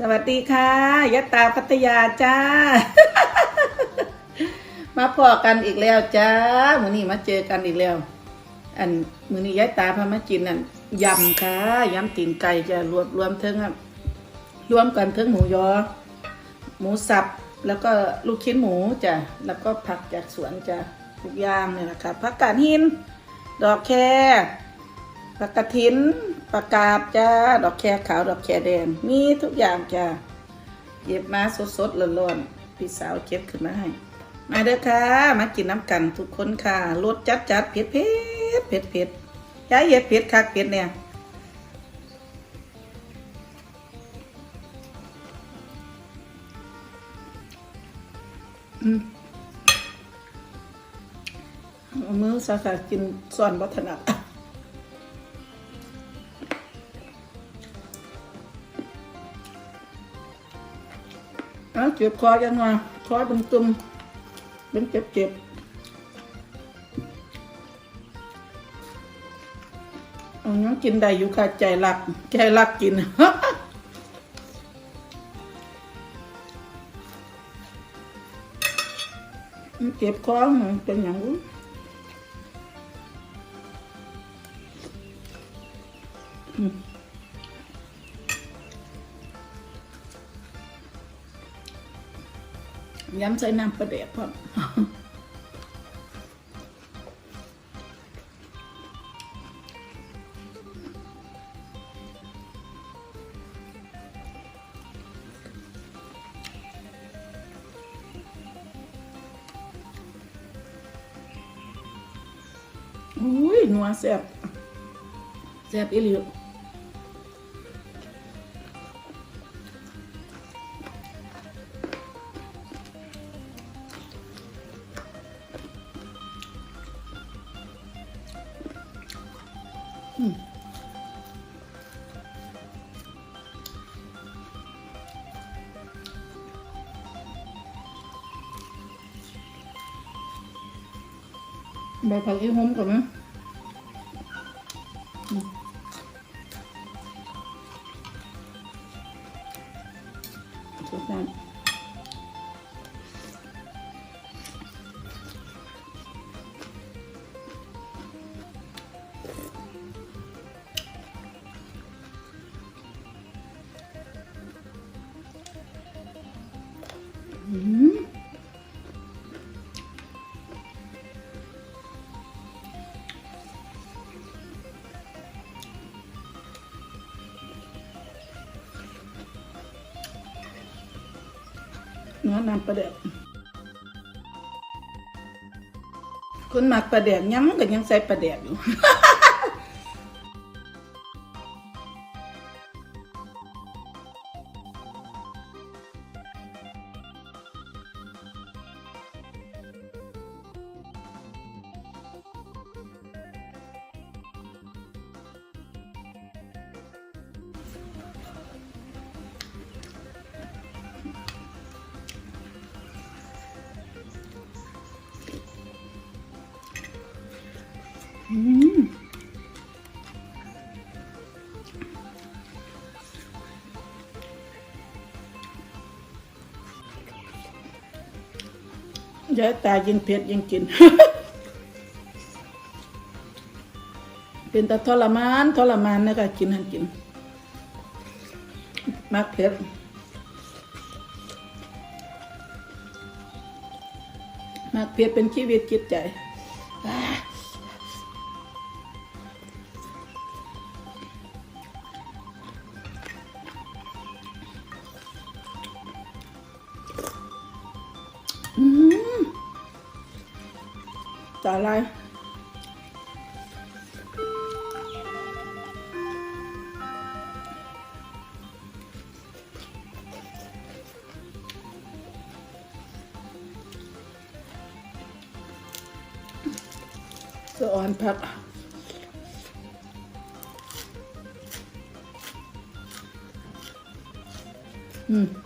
สวัสดีค่ะยะตาพัทยาจ้า มาพอกันอีกแล้วจ้ามือนี้มาเจอกันอีกแล้ว อันมือนี้ยายตาพามากินนั่นยำค่ะยำตีนไก่จะรวมรวมเทิงอะรวมกันเทิงหมูยอ หมูสับแล้วก็ลูกชิ้นหมูจ้ะแล้วก็ผักจากสวนจ้ะทุกอย่างเนี่ยนะคะผักกาดหิน ดอกแคผักกระถิน ประกาศจ้า ดอกแคขาว ดอกแคแดง มีทุกอย่างจ้าเก็บมาสดๆร้อนๆพี่สาวเก็บขึ้นมาให้ มาเด้อค่ะ มากินน้ำกันทุกคนค่ะรสจัดจัดๆเผ็ดเผ็ดเผ็ดเผ็ดๆย้ายเย็ดเผ็ดคักเผ็ดเนี่ยมือสาขากินส่วนวัฒนัด เอาเจ็บคอยังไงคอเป็นตุ่มเป็นเจ็บเจ็บๆเอายังกินได้อยู่ค่ะใจรัก ใจรักกินเจ็บคอมันเป็นอย่างนู้ ย้ำใส่น้ำประเดี๋ยวพ่อมอุ้ยนัวแซ่บแซ่บอีหลี ใบผักอีหอมก่อนนะ เนื้อน้ำปลาแดกคุณหมักปลาแดกยังก็ยังใส่ปลาแดกอยู่ ยายตายิ่งเผ็ดยิ่งกิน เป็นแต่ทรมานทรมานนะคะกินหันกิน มากเผ็ดมากเผ็ดเป็นชีวิตจิตใจ ตาลายสะอ่อนผักอืม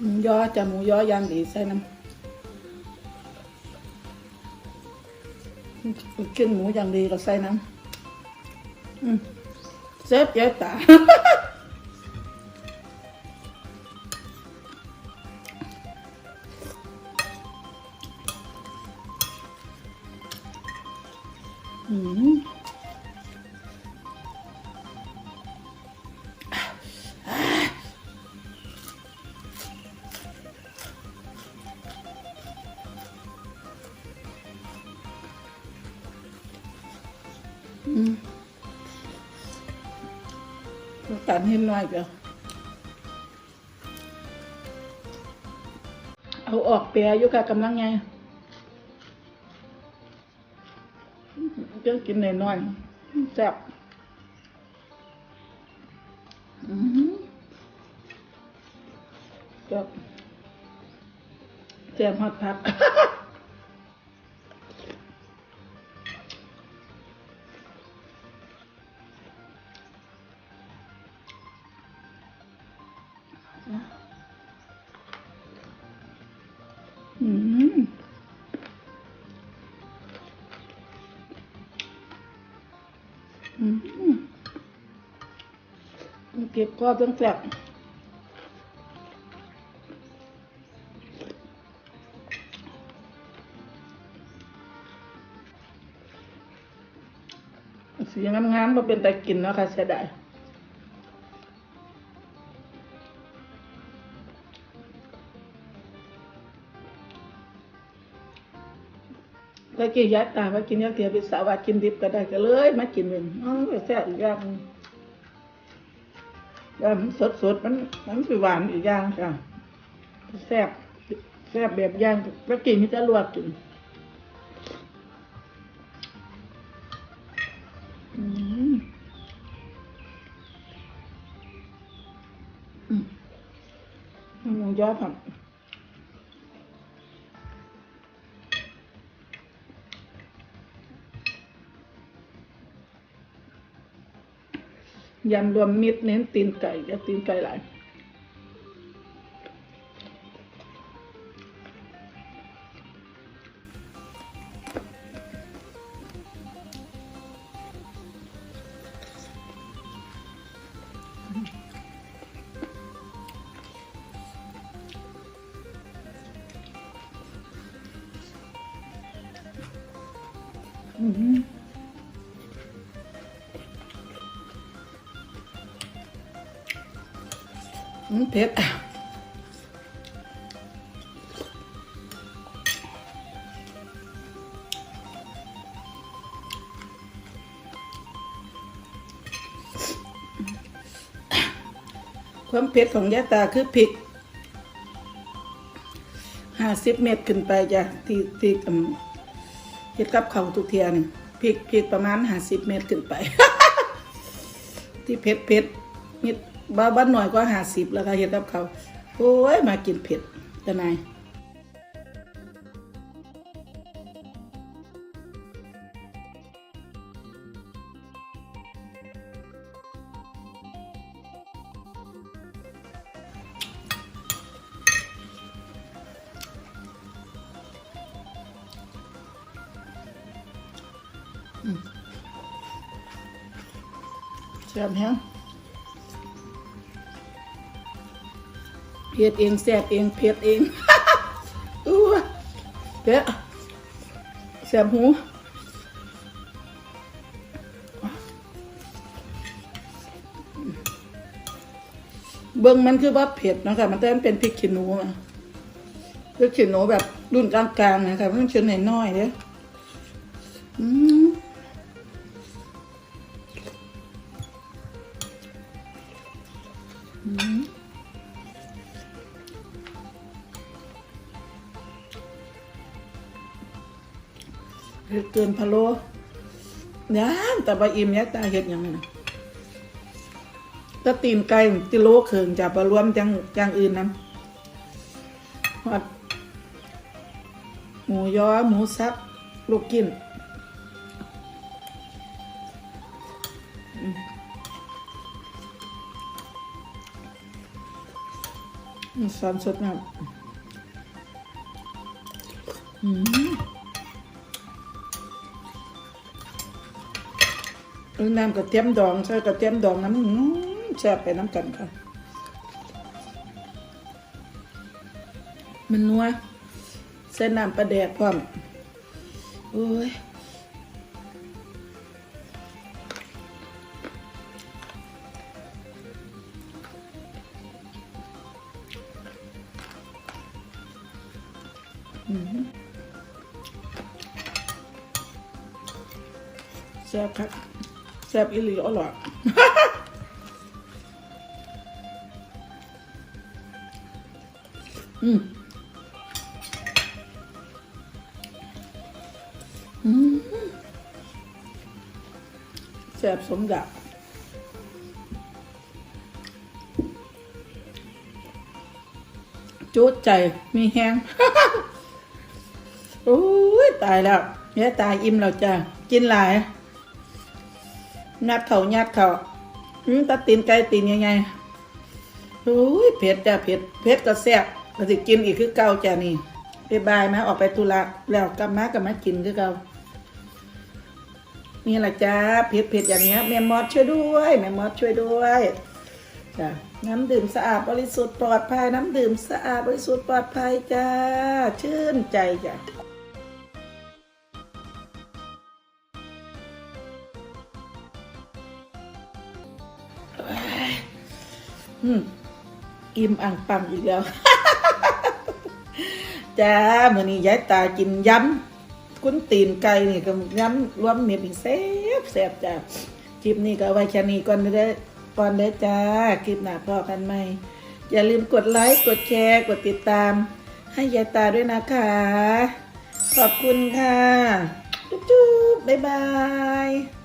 หมูยอจะหมูยอย่างดีใส่น้ำกินหมูอย่างดีก็ใส่น้ำอืมเซฟเจ๊ตา อืม ต้องการให้น้อยก็เอาออกเปียอยู่กับกำลังไงจะกินน้อยๆแซ่บอืมแซ่บแซ่บฮอดพัก เก็บก็ต้งแซ่บสีงามๆมาเป็นแต่กินเนาะค่ะเสียดาย แล้วกินยัดตาว่ากินยักเทียพิสาว่ากินดิบก็ได้ก็เลย มากินเองอ๋อแซ่บอีกอย่างหนึ่มันสดสดมันมันคือหวานอีกอย่างค่ะแซ่บแซ่บแบบย่างแล้วกินมิจะลวกกินอืมอืมห ยำรวมมิตรเน้นตีนไก่จะตีนไก่หลาย อืมเผ็ดความเผ็ดของยาตาคือพริกห้าสิบเม็ดขึ้นไปจ้ะที่ที่อืมเฮ็ดกับเขาทุกเทียนพริกพริกประมาณห้าสิบเม็ดขึ้นไป ที่เผ็ดเผ็ดนิด บ้าบ้านหน่อยก็หาสิบแล้วก็เฮ็ดกับเขาโอ้ยมากินเผ็ดแต่นายแซ่บแฮง เผ็ดเองแซ่บเองเผ็ดเองอู้เผ็ดแซ่บหูเบิ่งมันคือว่าเผ็ดนะคะมันแต่มันเป็นพริกขี้หนูอะพริกขี้หนูแบบรุ่นกลางๆนะคะมันชิ้นน้อยๆเด้ออืม เฮ็ดเกินพะโล้ย่างแต่บะอิ่มยายตาเฮ็ดยังนะถ้าตีนไก่กิโลครึ่งจะบะรวมจังจังอื่นนั้นฮอดหมูยอหมูสับลูกกินอืมสอนสดน้ำอืม น้ำกระเทียมดองใส่กระเทียมดองน้ำแซ่บไปน้ำกันค่ะ มันนัวเส้นน้ำปลาแดกพร้อมโอ้ยแซ่บครับ ซ่บอีหลีอร่อยอืมอืมแซ่บสมดักจุดใจมีแฮงโอ้ย ตายแล้วเนี่ยตายอิ่มแล้วจ้ะ กินหลาย ยัดเข่ายัดเข่าอืมตาตีนไก่ตีนยังไงโอ้ยเผ็ดจ้ะเผ็ดเผ็ดก็แซ่บก็สิกินอีกคือเก่าจ้ะนี่ไปบายมาออกไปธุระแล้วกลับมากลับมากินคือเก่านี่แหละจ้าเผ็ดเผ็ดอย่างเงี้ยแม่มอดช่วยด้วยแม่มอดช่วยด้วยจ้ะน้ำดื่มสะอาดบริสุทธิ์ปลอดภัยน้ำดื่มสะอาดบริสุทธิ์ปลอดภัยจ้า ชื่นใจจ้ะ อิ่มอ่างปังอีกแล้วจ้ามื่อนี้ยายตากินยำกุ้นตีนไก่นี่ก็ยำรวมเมียอีกแซ่บแซ่บจ้าคลิปนี้ก็ไว้แค่นี้ก่อนเด้อก่อนเด้อจ้าคลิปหน้าพอกันไหมอย่าลืมกดไลค์กดแชร์กดติดตาม ให้ยายตาด้วยนะคะ ขอบคุณค่ะ จุ๊บๆบ๊ายบาย